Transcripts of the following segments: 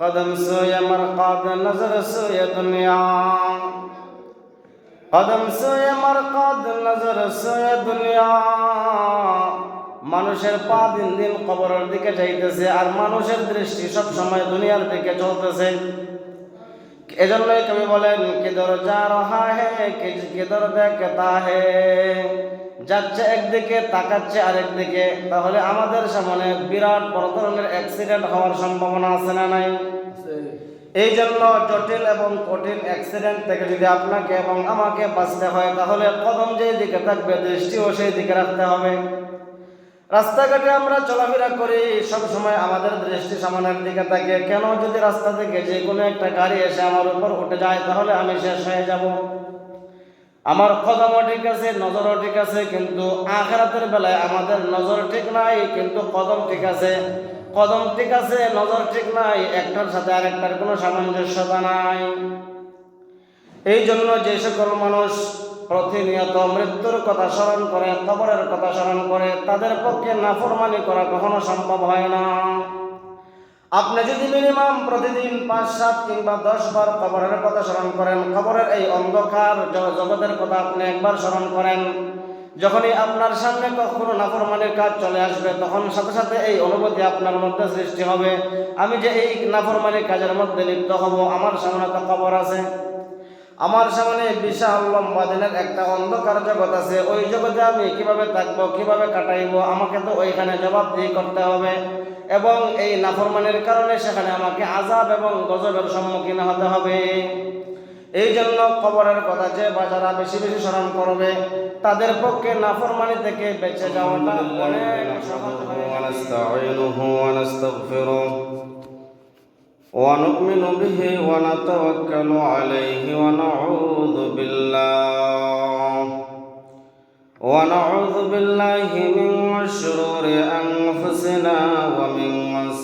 قدم سوی مرقاد نظر سوی دنیا কদম সোয়ে মারকাদ নজর সোয়ে দুনিয়া মানুষের পা দিন দিন কবরের দিকে যাইতেছে আর মানুষের দৃষ্টি সব সময় দুনিয়ার দিকে চলতেছে এজন্যই কবি বলেন কিদর যা রহা হে কিদর দেখতা হে যাচ্ছে একদিকে তাকাচ্ছে আরেকদিকে তাহলে আমাদের সামনে বিরাট বড় ধরনের অ্যাক্সিডেন্ট হওয়ার সম্ভাবনা আছে না নাই? এই জন্য জটিল এবং কঠিন অ্যাক্সিডেন্ট থেকে যদি আপনাকে এবং আমাকে বাঁচতে হয় তাহলে কদম যেই দিকে থাকবে দৃষ্টিও সেই দিকে রাখতে হবে। রাস্তাঘাটে আমরা চলাফেরা করি সব সময় আমাদের দৃষ্টি সামনের দিকে থাকে। কেন যদি রাস্তা থেকে যে কোনো একটা গাড়ি এসে আমার উপর উঠে যায় তাহলে আমি শেষ হয়ে যাব। আমার কদমও ঠিক আছে, নজরও ঠিক আছে, কিন্তু আখরাতের বেলায় আমাদের নজর ঠিক নাই, কিন্তু কদম ঠিক আছে। কদম ঠিক আছে, নজর ঠিক নাই, একটার সাথে আরেকটার কোনো সামঞ্জস্যতা নাই। এই জন্য যে সকল মানুষ প্রতিনিয়ত মৃত্যুর কথা স্মরণ করে, কবরের কথা স্মরণ করে, তাদের পক্ষে নাফরমানি করা কখনো সম্ভব হয় না। আপনি যদি মিনিমাম প্রতিদিন পাঁচ, সাত কিংবা দশ বার কবরের কথা স্মরণ করেন, কবরের এই অন্ধকার জগতের কথা আপনি একবার স্মরণ করেন, যখনই আপনার সামনে কখনো নাফরমানির কাজ চলে আসবে, তখন সাথে সাথে এই অনুভূতি আপনার মধ্যে সৃষ্টি হবে। আমি যে এই নাফরমানির কাজের মধ্যে লিপ্ত হব, আমার সামনে তো কবর আছে। আমার সামনে বিশাল লম্বা দিনের একটা অন্ধকার জগৎ আছে। ওই জগতে আমি কীভাবে থাকব, কীভাবে কাটাইবো, আমাকে তো ওইখানে জবাবদিহি করতে হবে। এবং এই নাফরমানের কারণে সেখানে আমাকে আজাব এবং গজবের সম্মুখীন হতে হবে এই জন্য কবরের কথা যে বা যারা বেশি বেশি স্মরণ করবে তাদের পক্ষে নাফরমানি থেকে বেঁচে যাওয়াটা অনেক সহজ হবে ونستعينه ونستغفره ونؤمن به ونتوكل عليه ونعوذ بالله ونعوذ بالله من شرور أنفسنا ومن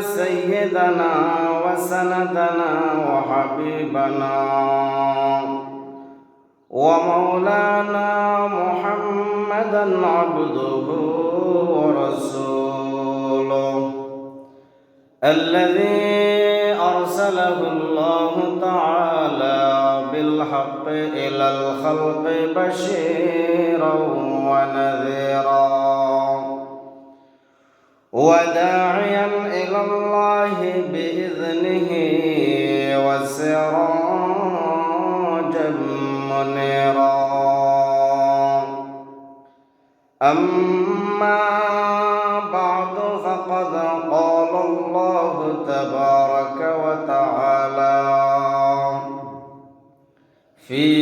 سيدنا وسندنا وحبيبنا ومولانا محمدا عبده ورسوله الذي أرسله الله تعالى بالحق إلى الخلق بشيرا ونذيرا وداعيا إلى الله بإذنه وسراجا منيرا أما بعد فقد قال الله تبارك وتعالى في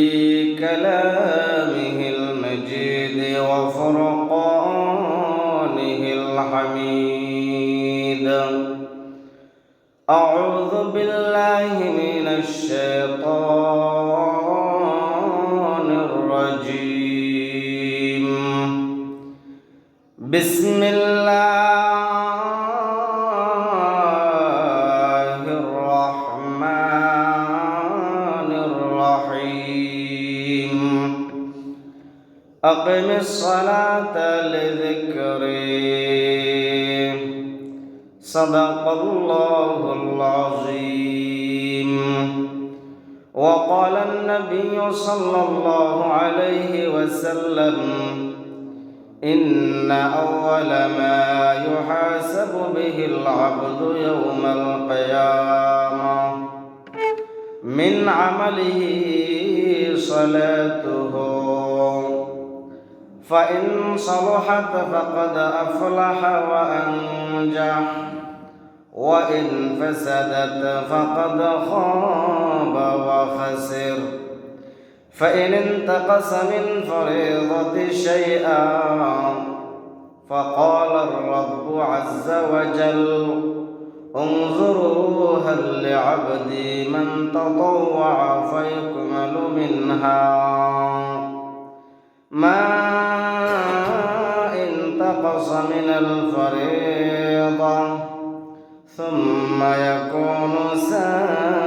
بالله من الشيطان الرجيم. بسم الله الرحمن الرحيم. أقم الصلاة لذكري. صدق الله صلى الله عليه وسلم. إن أول ما يحاسب به العبد يوم القيامة. من عمله صلاته. فإن صلحت فقد أفلح وأنجح. وإن فسدت فقد خاب وخسر. فإن انتقص من فريضة شيئا فقال الرب عز وجل انظروا هل لعبدي من تطوع فيكمل منها ما انتقص من الفريضة ثم يكون سائر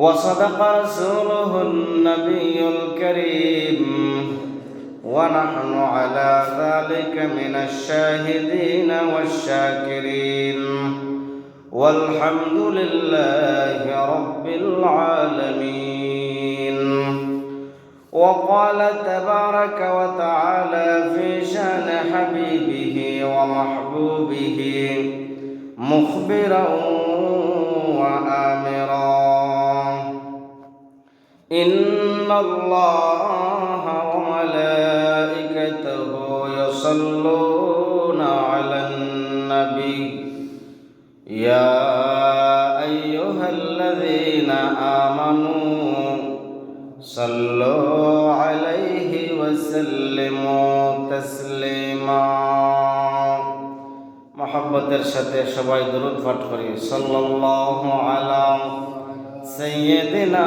وصدق رسوله النبي الكريم. ونحن على ذلك من الشاهدين والشاكرين. والحمد لله رب العالمين. وقال تبارك وتعالى في شان حبيبه ومحبوبه مخبرا وآمرا. الله وملائكته يصلون على النبي. يا أيها الذين آمنوا صلوا عليه وسلموا تسليماً. محبتر সাথে সবাই দরুদ পাঠ করি। সাল্লাল্লাহু আলা সাইয়্যিদিনা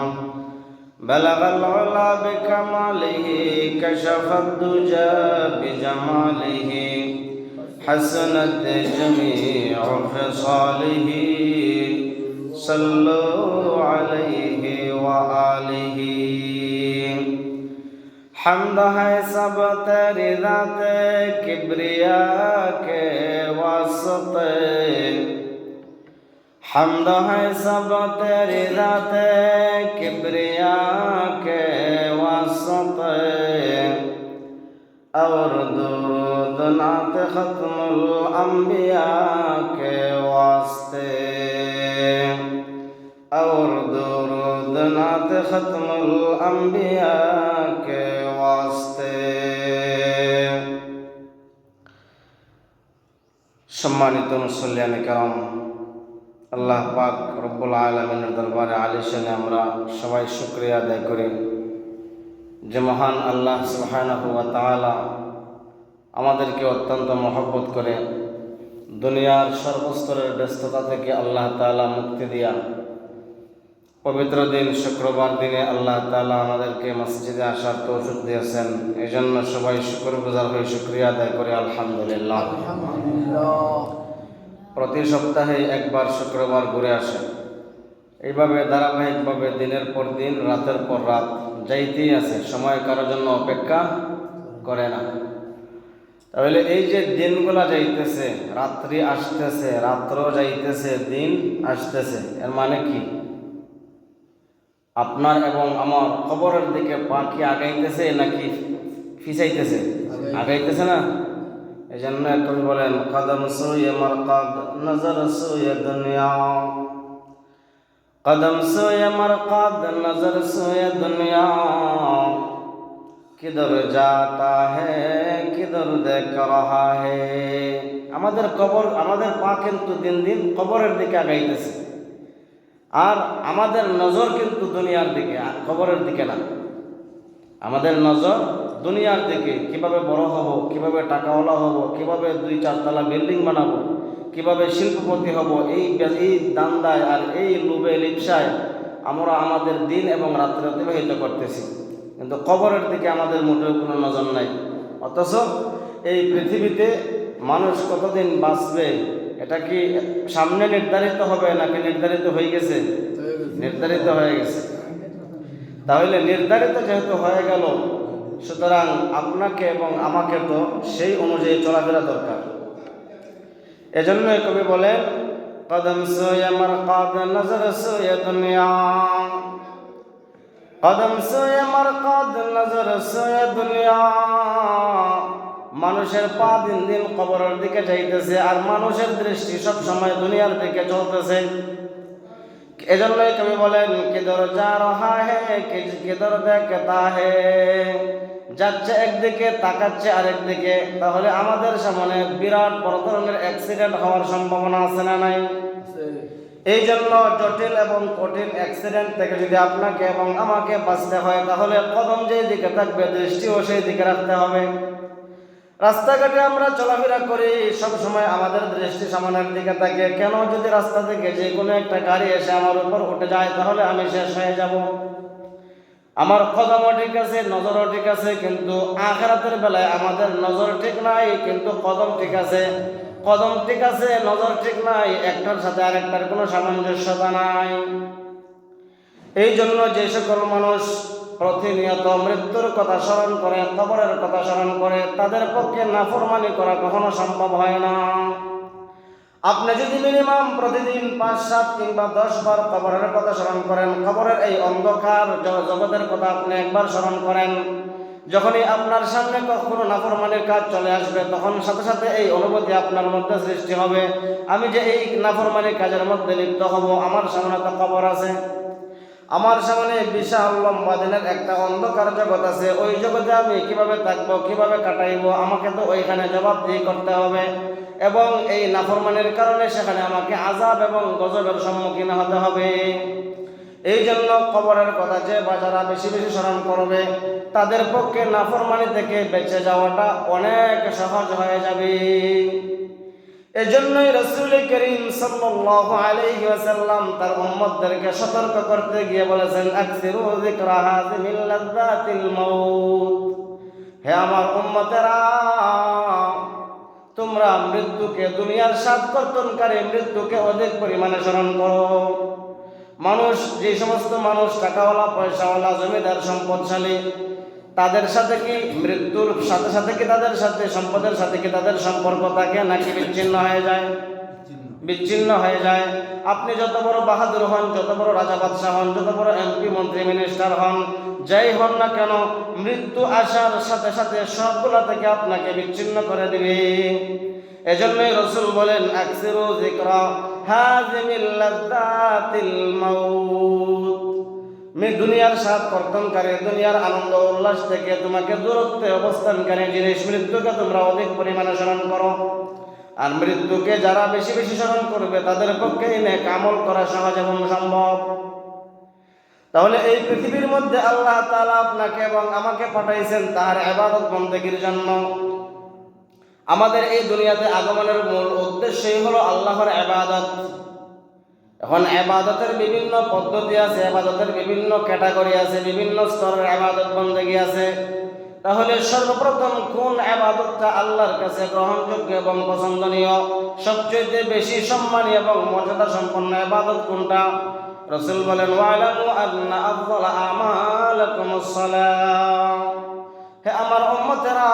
بلغ العلا بكماله كشف الدجى بجماله. حسنت جميع خصاله. صلوا عليه وآله. حمد ہے سب تیری ذات کبریا کے واسطے حمد ہے سب تیری ذات کبریا کے واسط اور درود نعت ختم الانبیاء کے واسطے اور درود نعت ختم الانبیاء کے واسطے সম্মানিত মুসল্লিয়ান কারণ আল্লাহ পাক রব্বুল আলমিনের দরবারে আলিশানে আমরা সবাই শুক্রিয়া আদায় করি যে মহান আল্লাহ ওয়া তাআলা আমাদেরকে অত্যন্ত মহব্বত করে দুনিয়ার সর্বস্তরের ব্যস্ততা থেকে আল্লাহ তাআলা মুক্তি দিয়া পবিত্র দিন শুক্রবার দিনে আল্লাহ তাআলা আমাদেরকে মসজিদে আসার তৌফিক দিয়েছেন। এই জন্য সবাই শুক্র গুজার হয়ে শুক্রিয়া আদায় করে আলহামদুলিল্লাহ। প্রতি সপ্তাহে একবার শুক্রবার ঘুরে আসে। এইভাবে ধারাবাহিকভাবে দিনের পর দিন রাতের পর রাত যাইতেই আছে সময় কারোর জন্য অপেক্ষা করে না। তাহলে এই যে দিনগুলা যাইতেছে রাত্রি আসতেছে রাত্র যাইতেছে দিন আসতেছে এর মানে কি? আপনার এবং আমার খবরের দিকে পাখি আগাইতেছে নাকি ফিসাইতেছে? আগাইতেছে না? এই জন্য কবি বলেন কদম সুয়ে মরকদ নজর সুয়ে দুনিয়া। কদম সুয়ে মরকদ নজর সুয়ে দুনিয়া। কিধর যাতা হে কিধর দেখ রহা হে? আমাদের কবর, আমাদের পা কিন্তু দিন দিন কবরের দিকে আগাইতেছে। আর আমাদের নজর কিন্তু দুনিয়ার দিকে কবরের দিকে না। আমাদের নজর দুনিয়ার দিকে কীভাবে বড় হব কীভাবে টাকাওয়ালা হব কীভাবে দুই চারতলা বিল্ডিং বানাবো কীভাবে শিল্পপতি হব এই এই দান্দায় আর এই লুবে লিপসায় আমরা আমাদের দিন এবং রাত্রে অতিবাহিত করতেছি। কিন্তু কবরের দিকে আমাদের মোটেও কোনো নজর নাই। অথচ এই পৃথিবীতে মানুষ কতদিন বাঁচবে এটা কি সামনে নির্ধারিত হবে নাকি নির্ধারিত হয়ে গেছে। নির্ধারিত হয়ে গেছে। তাহলে নির্ধারিত যেহেতু হয়ে গেল সুতরাং আপনাকে এবং আমাকে তো সেই অনুযায়ী চলাফেরা দরকার। এজন্যই কবি বলে কদম সোয়ে মরকাদ নজর সোয়ে দুনিয়া। কদম সোয়ে মরকাদ নজর সোয়ে দুনিয়া। মানুষের পা দিন দিন কবরের দিকে যাইতেছে আর মানুষের দৃষ্টি সব সময় দুনিয়ার দিকে চলতেছে। এজন্যই কবি বলেন কিদর যা রহা হে কিদর দেখতা হে। যাচ্ছে একদিকে তাকাচ্ছে আরেকদিকে। তাহলে আমাদের সামনে বিরাট বড় ধরনের অ্যাক্সিডেন্ট হওয়ার সম্ভাবনা আছে না নাই? এই জন্য জটিল এবং কঠিন অ্যাক্সিডেন্ট থেকে যদি আপনাকে এবং আমাকে বাঁচতে হয় তাহলে কদম যেই দিকে থাকবে দৃষ্টিও সেই দিকে রাখতে হবে। রাস্তাঘাটে আমরা চলাফেরা করি, সব সময় আমাদের দৃষ্টি সামনের দিকে থাকে। কেন যদি রাস্তা থেকে যে কোনো একটা গাড়ি এসে আমার উপর উঠে যায়, তাহলে আমি শেষ হয়ে যাব। আমার কদমও ঠিক আছে, নজরও ঠিক আছে, কিন্তু আখরাতের বেলায় আমাদের নজর ঠিক নাই, কিন্তু কদম ঠিক আছে। কদম ঠিক আছে, নজর ঠিক নাই, একটার সাথে আরেকটার কোনো সামঞ্জস্যতা নাই। এই জন্য যে সকল মানুষ প্রতিনিয়ত মৃত্যুর কথা স্মরণ করে, কবরের কথা স্মরণ করে, তাদের পক্ষে নাফরমানি করা কখনো সম্ভব হয় না। আপনি যদি মিনিমাম প্রতিদিন পাঁচ, সাত কিংবা দশ বার কবরের কথা স্মরণ করেন, কবরের এই অন্ধকার জগতের কথা আপনি একবার স্মরণ করেন। যখনই আপনার সামনে কখনো নাফরমানির কাজ চলে আসবে, তখন সাথে সাথে এই অনুভূতি আপনার মধ্যে সৃষ্টি হবে। আমি যে এই নাফরমানির কাজের মধ্যে লিপ্ত হব, আমার সামনে তো খবর আছে। আমার সামনে বিশাল লম্বা দিনের একটা অন্ধকার জগৎ আছে। ওই জগতে আমি কীভাবে থাকব, কীভাবে কাটাইবো, আমাকে তো ওইখানে জবাবদিহি করতে হবে। এবং এই নাফরমানের কারণে সেখানে আমাকে আজাব এবং গজবের সম্মুখীন হতে হবে। এই জন্য কবরের কথা যে বা যারা বেশি বেশি স্মরণ করবে, তাদের পক্ষে নাফরমানি থেকে বেঁচে যাওয়াটা অনেক সহজ হয়ে যাবে। এজন্যই রসুল করিম ওয়াসাল্লাম তার উম্মতদেরকে সতর্ক করতে গিয়ে বলেছেন হে আমার উম্মতেরা, তোমরা মৃত্যুকে দুনিয়ার সাত কর্তনকারী মৃত্যুকে অধিক পরিমাণে স্মরণ করো। মানুষ, যে সমস্ত মানুষ টাকাওয়ালা, পয়সাওয়ালা, জমিদার, সম্পদশালী তাদের সাথে কি মৃত্যুর সাথে সাথে কি তাদের সাথে, সম্পদের সাথে কি তাদের সম্পর্ক থাকে, নাকি বিচ্ছিন্ন হয়ে যায়? বিচ্ছিন্ন হয়ে যায়। আপনি যত বড় বাহাদুর হন, যত বড় রাজা বাদশাহ হন, যত বড় এমপি, মন্ত্রী মিনিস্টার হন, যাই হন না কেন, মৃত্যু আসার সাথে সাথে সবগুলা থেকে আপনাকে বিচ্ছিন্ন করে দিবে। এজন্যই রসুল বলেন, আকসিরু যিকরা হাযিমিল মাউত। দুনিয়ার সাথ কর্তনকারী দুনিয়ার আনন্দ উল্লাস থেকে তোমাকে দূরত্বে অবস্থানকারী জিনিস মৃত্যুকে তোমরা অধিক পরিমাণে স্মরণ করো। আর মৃত্যুকে যারা বেশি বেশি স্মরণ করবে, তাদের পক্ষে এনে কামল করা সহজ এবং সম্ভব। তাহলে এই পৃথিবীর মধ্যে আল্লাহ তাআলা আপনাকে এবং আমাকে পাঠাইছেন তার এবাদত বন্দেগীর জন্য। আমাদের এই দুনিয়াতে আগমনের মূল উদ্দেশ্যই হলো আল্লাহর এবাদত এখন এবাদতের বিভিন্ন পদ্ধতি আছে, এবাদতের বিভিন্ন ক্যাটাগরি আছে, বিভিন্ন স্তরের এবাদত বন্দেগী আছে। তাহলে সর্বপ্রথম কোন আবাদতটা আল্লাহর কাছে গ্রহণযোগ্য এবং পছন্দনীয়? সবচেয়ে বেশি সম্মানী এবং মর্যাদা সম্পন্ন আবাদত কোনটা? রসুল বলেন, ওয়ালামু আন্না আফদাল আমালাকুমুস হে আমার উম্মতেরা,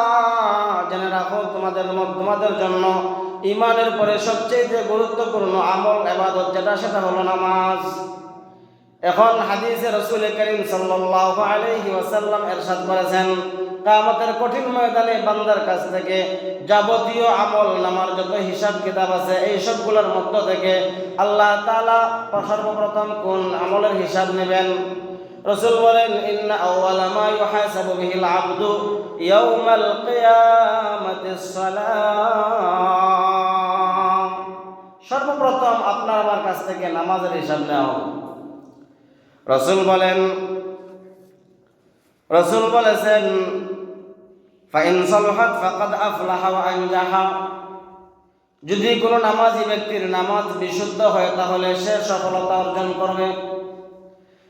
জেনে রাখো তোমাদের তোমাদের জন্য ইমানের পরে সবচেয়ে গুরুত্বপূর্ণ আমল এবাদত যেটা, সেটা হলো নামাজ। এখন হাদিসে রসুল করিম সাল্লাল্লাহু আলাইহি ওয়াসাল্লাম এরশাদ করেছেন, কামতের কঠিন ময়দানে বান্দার কাছ থেকে যাবতীয় আমল, নামার যত হিসাব কিতাব আছে, এই সবগুলোর মধ্য থেকে আল্লাহ তাআলা সর্বপ্রথম কোন আমলের হিসাব নেবেন? রসুল বলেন, ইন্না ইউহাসাবু বিহিল আবদু। ইয়াউমাল কিয়ামাতিস সালাম। সর্বপ্রথম আপনার আমার কাছ থেকে নামাজের হিসাব নেওয়া রসুল বলেন, রসুল বলেছেন, ফাইন সলহাত ফাকাদ আফলাহা ওয়া আনজাহা। যদি কোনো নামাজি ব্যক্তির নামাজ বিশুদ্ধ হয়, তাহলে সে সফলতা অর্জন করবে।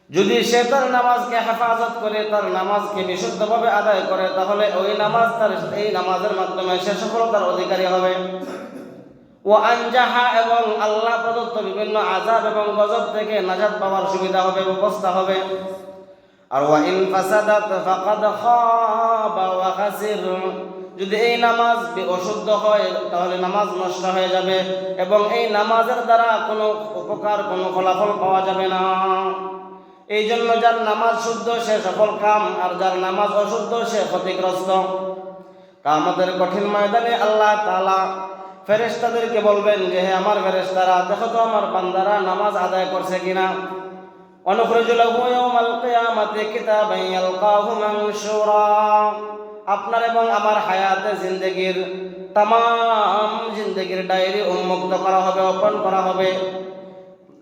যদি সে তার নামাজকে হেফাজত করে, তার নামাজকে বিশুদ্ধভাবে আদায় করে, তাহলে ওই নামাজ তার, এই নামাজের মাধ্যমে সে সফলতার অধিকারী হবে। ও আনজাহা এবং আল্লাহ প্রদত্ত বিভিন্ন আজাব এবং গজব থেকে নাজাদ পাওয়ার সুবিধা হবে, ব্যবস্থা হবে। আর ওয়া ইন ফাসাদাত ফাকাদ খাবা ওয়া খাসির। যদি এই নামাজ অশুদ্ধ হয়, তাহলে নামাজ নষ্ট হয়ে যাবে এবং এই নামাজের দ্বারা কোনো উপকার, কোনো ফলাফল পাওয়া যাবে না। এই জন্য যার নামাজ শুদ্ধ, সে সফল কাম, আর যার নামাজ অশুদ্ধ, সে ক্ষতিগ্রস্ত। তা আমাদের কঠিন ময়দানে আল্লাহ তালা ফেরেস্তাদেরকে বলবেন যে, হে আমার ফেরেস্তারা দেখো তো আমার বান্দারা নামাজ আদায় করছে কিনা? আপনার এবং আমার হায়াতে জিন্দগির তাম জিন্দগির ডায়েরি উন্মুক্ত করা হবে অপন করা হবে।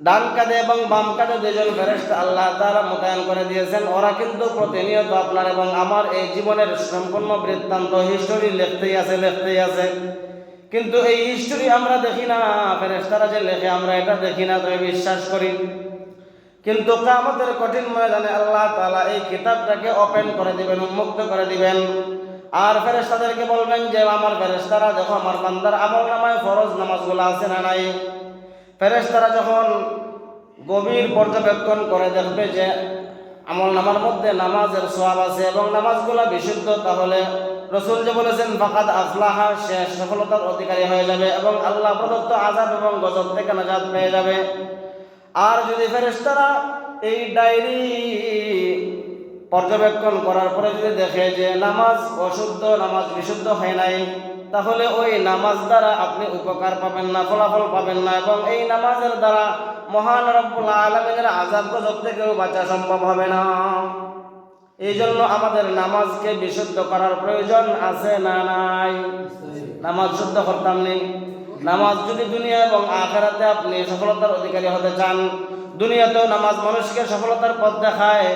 ডান কাঁধে এবং বাম কাঁধে দুজন ফেরেস্তা আল্লাহ তারা মোতায়েন করে দিয়েছেন। ওরা কিন্তু প্রতিনিয়ত আপনার এবং আমার এই জীবনের সম্পূর্ণ বৃত্তান্ত হিস্টোরি লিখতেই আছে লিখতেই আছে। কিন্তু এই হিস্টোরি আমরা দেখি না ফেরেস্তারা যে লেখে, আমরা এটা দেখি না তবে বিশ্বাস করি। কিন্তু কামতের কঠিন ময়দানে আল্লাহ তালা এই কিতাবটাকে ওপেন করে দিবেন, উন্মুক্ত করে দিবেন। আর ফেরেশতাদেরকে বলবেন যে, আমার ফেরেশতারা দেখো, আমার বান্দার আমল নামায় ফরজ নামাজগুলো আছে না নাই? ফেরেশতারা যখন গভীর পর্যবেক্ষণ করে দেখবে যে আমল নামার মধ্যে নামাজের সব আছে এবং নামাজগুলা বিশুদ্ধ, তাহলে রসুল যে বলেছেন, ফাকাদ আফলাহা সে সফলতার অধিকারী হয়ে যাবে এবং আল্লাহ প্রদত্ত আজাদ এবং গজব থেকে নাজাদ পেয়ে যাবে। আর যদি ফেরেস্তারা এই ডায়েরি পর্যবেক্ষণ করার পরে যদি দেখে যে নামাজ অশুদ্ধ, নামাজ বিশুদ্ধ হয় নাই, তাহলে ওই নামাজ দ্বারা আপনি উপকার পাবেন না, ফলাফল পাবেন না এবং এই নামাজের দ্বারা মহান রব্বুল আলমিনের আজাব গজব থেকেও বাঁচা সম্ভব হবে না। এই জন্য আমাদের নামাজকে বিশুদ্ধ করার প্রয়োজন আছে না নাই? নামাজ শুদ্ধ করতাম নেই নামাজ যদি দুনিয়া এবং আখেরাতে আপনি সফলতার অধিকারী হতে চান দুনিয়াতেও নামাজ মানুষকে সফলতার পথ দেখায়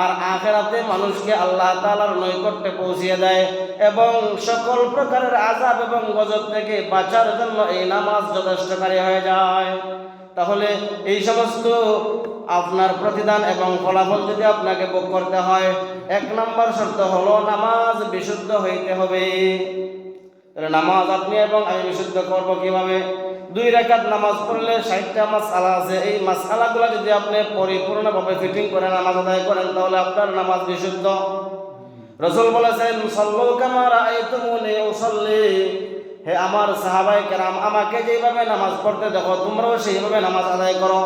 আর আখেরাতে মানুষকে আল্লাহ তাআলার নৈকট্যে পৌঁছিয়ে দেয় এবং সকল প্রকারের আজাব এবং গজব থেকে বাঁচার জন্য এই নামাজ যথেষ্টকারী হয়ে যায়। তাহলে এই সমস্ত আপনার প্রতিদান এবং ফলাফল যদি আপনাকে ভোগ করতে হয়, এক নম্বর শর্ত হলো নামাজ বিশুদ্ধ হইতে হবে। নামাজ আপনি এবং আমি বিশুদ্ধ করব কীভাবে? দুই রেখাত নামাজ পড়লে ষাটটা মাসালা আছে। এই মাসালাগুলো যদি আপনি পরিপূর্ণভাবে ফিটিং করে নামাজ আদায় করেন, তাহলে আপনার নামাজ বিশুদ্ধ। রসুল বলেছেন, সল্লু কামার আইতুমুনি উসাল্লি। হে আমার সাহাবাই কেরাম, আমাকে যেভাবে নামাজ পড়তে দেখো, তোমরাও সেইভাবে নামাজ আদায় করো।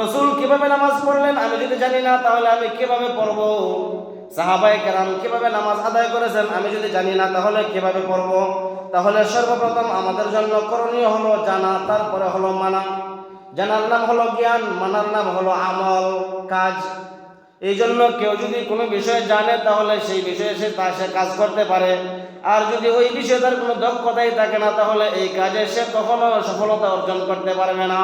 রসুল কীভাবে নামাজ পড়লেন আমি যদি জানি না, তাহলে আমি কীভাবে পড়ব? সাহাবাই কেরাম কীভাবে নামাজ আদায় করেছেন আমি যদি জানি না, তাহলে কীভাবে পড়ব? তাহলে সর্বপ্রথম আমাদের জন্য করণীয় হলো জানা, তারপরে হলো মানা। জানার নাম হলো জ্ঞান, মানার নাম হলো আমল, কাজ। এই জন্য কেউ যদি কোনো বিষয়ে জানে, তাহলে সেই বিষয়ে সে তা সে কাজ করতে পারে। আর যদি ওই বিষয়ে তার কোনো দক্ষতাই থাকে না, তাহলে এই কাজে সে কখনো সফলতা অর্জন করতে পারবে না।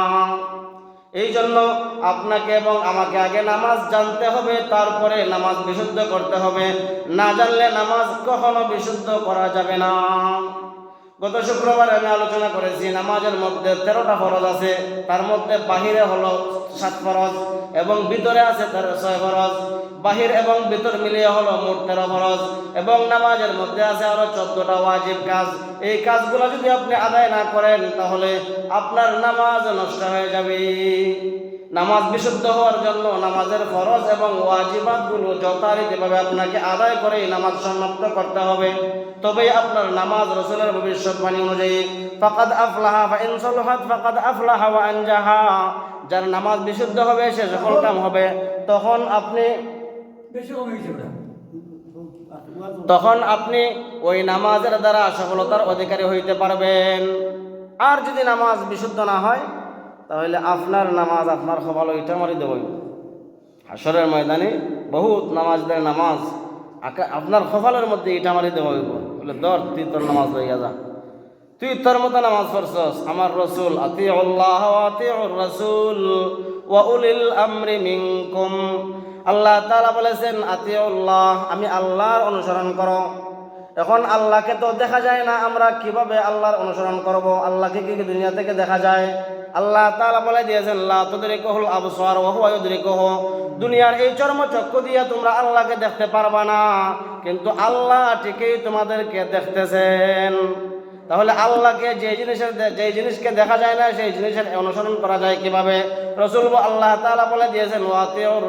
এই জন্য আপনাকে এবং আমাকে আগে নামাজ জানতে হবে, তারপরে নামাজ বিশুদ্ধ করতে হবে। না জানলে নামাজ কখনো বিশুদ্ধ করা যাবে না। গত শুক্রবার আমি আলোচনা করেছি, নামাজের মধ্যে তেরোটা ফরজ আছে, তার মধ্যে বাহিরে হলো সাত ফরজ এবং ভিতরে আছে তার ছয় ফরজ। বাহির এবং ভিতর মিলিয়ে হলো মোট তেরো ফরজ এবং নামাজের মধ্যে আছে আরও চোদ্দটা ওয়াজিব কাজ। এই কাজগুলো যদি আপনি আদায় না করেন, তাহলে আপনার নামাজ নষ্ট হয়ে যাবে। নামাজ বিশুদ্ধ হওয়ার জন্য নামাজের ফরজ এবং ওয়াজিবাতগুলো যথারীতিভাবে আপনাকে আদায় করে নামাজ সমাপ্ত করতে হবে। তবেই আপনার নামাজ রসুলের ভবিষ্যৎবাণী অনুযায়ী ফাকাদ আফলাহা ফা ইন সালাহাত ফাকাদ আফলাহা ওয়া আনজাহা। যার নামাজ বিশুদ্ধ হবে সে সফল কাম হবে তখন আপনি তখন আপনি ওই নামাজের দ্বারা সফলতার অধিকারী হইতে পারবেন। আর যদি নামাজ বিশুদ্ধ না হয় তাহলে আপনার নামাজ আপনার খবর ওইটা মারি দেব। হাসরের ময়দানে বহুত নামাজদের নামাজ আকা- আপনার কপালের মধ্যে ইটা মারি দেব। বলে দর তুই তোর নামাজ লইয়া যা তুই তোর মতো নামাজ পড়ছস। আমার রসুল আতি আল্লাহ আতি রসুল ওয়া উলিল আমরি মিনকুম। আল্লাহ তাআলা বলেছেন আতি আল্লাহ আমি আল্লাহর অনুসরণ করো। এখন আল্লাহকে তো দেখা যায় না, আমরা কীভাবে আল্লাহর অনুসরণ করব? আল্লাহকে কি দুনিয়া থেকে দেখা যায়? আল্লাহ তালা বলে দিয়েছেন আল্লাহ তুদরিকুহুল আবসার হুয়া ইউদরিকুহু। দুনিয়ার এই চর্ম চক্ষু দিয়ে তোমরা আল্লাহকে দেখতে পারবা না, কিন্তু আল্লাহ ঠিকই তোমাদেরকে দেখতেছেন। তাহলে আল্লাহকে যে জিনিসের যে জিনিসকে দেখা যায় না, সেই জিনিসের অনুসরণ করা যায় কীভাবে? রসুল আল্লাহ তাআলা বলে দিয়েছেন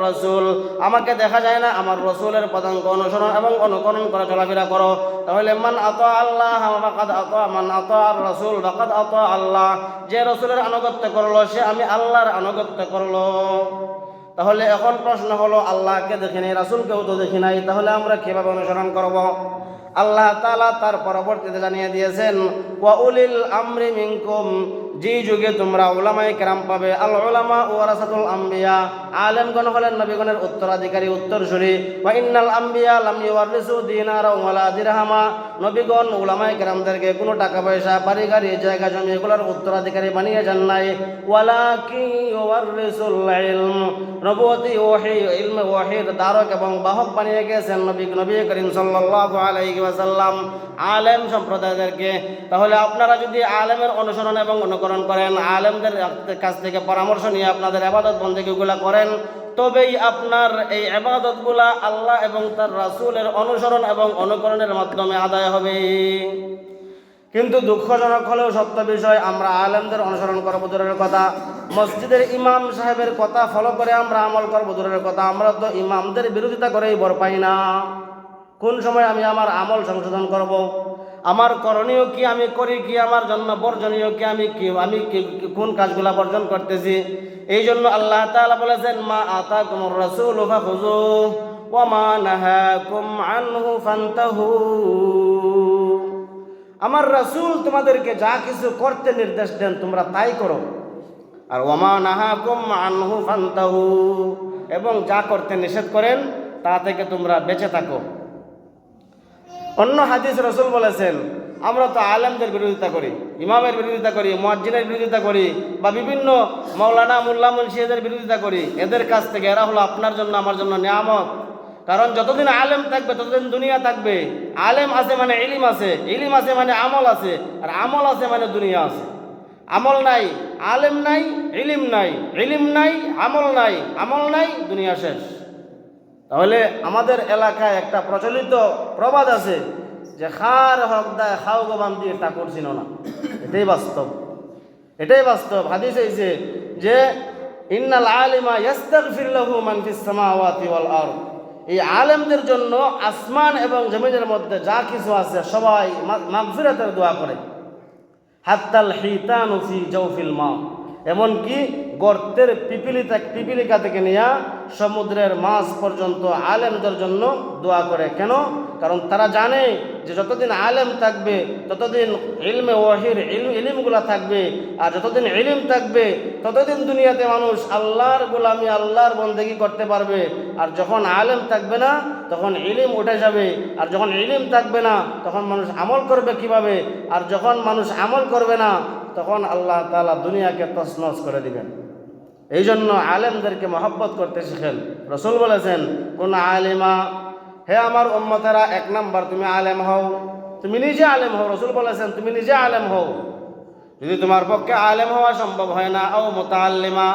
রসুল আমাকে দেখা যায় না, আমার রসুলের পদাঙ্ক অনুসরণ এবং অনুকরণ করে চলাফেরা করো। তাহলে, মান আত আল্লাহ বাকাদ আত মান আত আর রসুল বাকাদ আত আল্লাহ যে রসুলের আনুগত্য করল, সে আমি আল্লাহর আনুগত্য করল। তাহলে এখন প্রশ্ন হলো, আল্লাহকে দেখি নাই, রাসুলকেও তো দেখি নাই, তাহলে আমরা কীভাবে অনুসরণ করব? আল্লাহ তালা তার পরবর্তীতে জানিয়ে দিয়েছেন ওয়া উলিল আমরি মিনকুম যে যুগে তোমরা ওলামায়ে কেরাম পাবে আল উলামা ওয়ারাসাতুল আম্বিয়া। আলেমগণ হলেন নবীগণের উত্তরাধিকারী উত্তরসূরি। ওয়া ইন্নাল আম্বিয়া লাম ইউয়ারিসু দিনারা ওয়ালা দিরহামা। নবীগণ উলামায়ে কেরামদেরকে কোনো টাকা পয়সা, বাড়ি, গাড়ি, জায়গা, জমি এগুলোর উত্তরাধিকারী বানিয়ে যান নাই। ওয়ালাকি ইউয়ারিসুল ইলম। নবুয়তি ওয়াহি, ইলম এবং বাহক বানিয়ে গেছেন নবী নবী করিম সাল্লাল্লাহু আলাইহি ওয়াসাল্লাম। আলেম সম্প্রদায়দেরকে। তাহলে আপনারা যদি আলেমের অনুসরণ এবং অনুকরণ করেন, আলেমদের কাছ থেকে পরামর্শ নিয়ে আপনাদের আবাদত বন্দেগীগুলা করেন। তবেই আপনার এই আবাদতগুলা আল্লাহ এবং তার রাসুলের অনুসরণ এবং অনুকরণের মাধ্যমে আদায় হবে। কিন্তু দুঃখজনক হলেও সত্য বিষয়, আমরা আলেমদের অনুসরণ করব দূরের কথা। মসজিদের ইমাম সাহেবের কথা ফলো করে আমরা আমল করব দূরের কথা। আমরা তো ইমামদের বিরোধিতা করেই বর পাই না। কোন সময় আমি আমার আমল সংশোধন করব। আমার করণীয় কি আমি করি কি? আমার জন্য বর্জনীয় কি? আমি কি, আমি কোন কাজগুলা বর্জন করতেছি? এই জন্য আল্লাহ তাআলা বলেছেন, মা আতা কুমর রসুল আমার রাসূল তোমাদেরকে যা কিছু করতে নির্দেশ দেন, তোমরা তাই করো। আর ওমা নাহাকুম আনহু ফান্তাহু। এবং যা করতে নিষেধ করেন, তা থেকে তোমরা বেঁচে থাকো। অন্য হাদিস রসুল বলেছেন, আমরা তো আলেমদের বিরোধিতা করি, ইমামের বিরোধিতা করি, মুয়াজ্জিনের বিরোধিতা করি, বা বিভিন্ন মৌলানা মুল্লা মুন্সিদের বিরোধিতা করি। এদের কাছ থেকে এরা হলো আপনার জন্য, আমার জন্য নিয়ামক কারণ যতদিন আলেম থাকবে, ততদিন দুনিয়া থাকবে। আলেম আছে মানে ইলিম আছে ইলিম আছে মানে আমল আছে, আর আমল আছে মানে দুনিয়া আছে। আমল নাই, আলেম নাই, ইলিম নাই ইলিম নাই, আমল নাই আমল নাই, দুনিয়া শেষ। তাহলে আমাদের এলাকায় একটা প্রচলিত প্রবাদ আছে যে খার হক দায় খাও গোবাম দিয়ে তা করছিল না। এটাই বাস্তব। এটাই বাস্তব। হাদিস হয়েছে যে ইন্নাল আলিমা ইয়াস্তাগফির লাহু মান ফিস সামাওয়াতি ওয়াল আরদ। এই আলেমদের জন্য আসমান এবং জমিনের মধ্যে যা কিছু আছে সবাই মাগফিরাতের দোয়া করে। হাত্তাল হিতানু ফি জৌফিল মা এমনকি গর্তের পিপিলি থেকে পিপিলিকা থেকে নিয়ে সমুদ্রের মাছ পর্যন্ত আলেমদের জন্য দোয়া করে। কেন? কারণ তারা জানে যে যতদিন আলেম থাকবে, ততদিন ইলমে ওয়াহির ইলম ইলিমগুলা থাকবে, আর যতদিন ইলিম থাকবে, ততদিন দুনিয়াতে মানুষ আল্লাহর গোলামি, আল্লাহর বন্দেগি করতে পারবে। আর যখন আলেম থাকবে না, তখন ইলিম উঠে যাবে। আর যখন ইলিম থাকবে না, তখন মানুষ আমল করবে কীভাবে? আর যখন মানুষ আমল করবে না তখন আল্লাহ তালা দুনিয়াকে তছনছ করে দিবেন। এই জন্য আলেমদেরকে মহব্বত করতে শিখেন। রসুল বলেছেন, কোন আলেমা, হে আমার উম্মতেরা, এক নাম্বার তুমি আলেম হও। তুমি নিজে আলেম হও। রসুল বলেছেন, তুমি নিজে আলেম হও। যদি তোমার পক্ষে আলেম হওয়া সম্ভব হয় না ও মোতাল্লিমা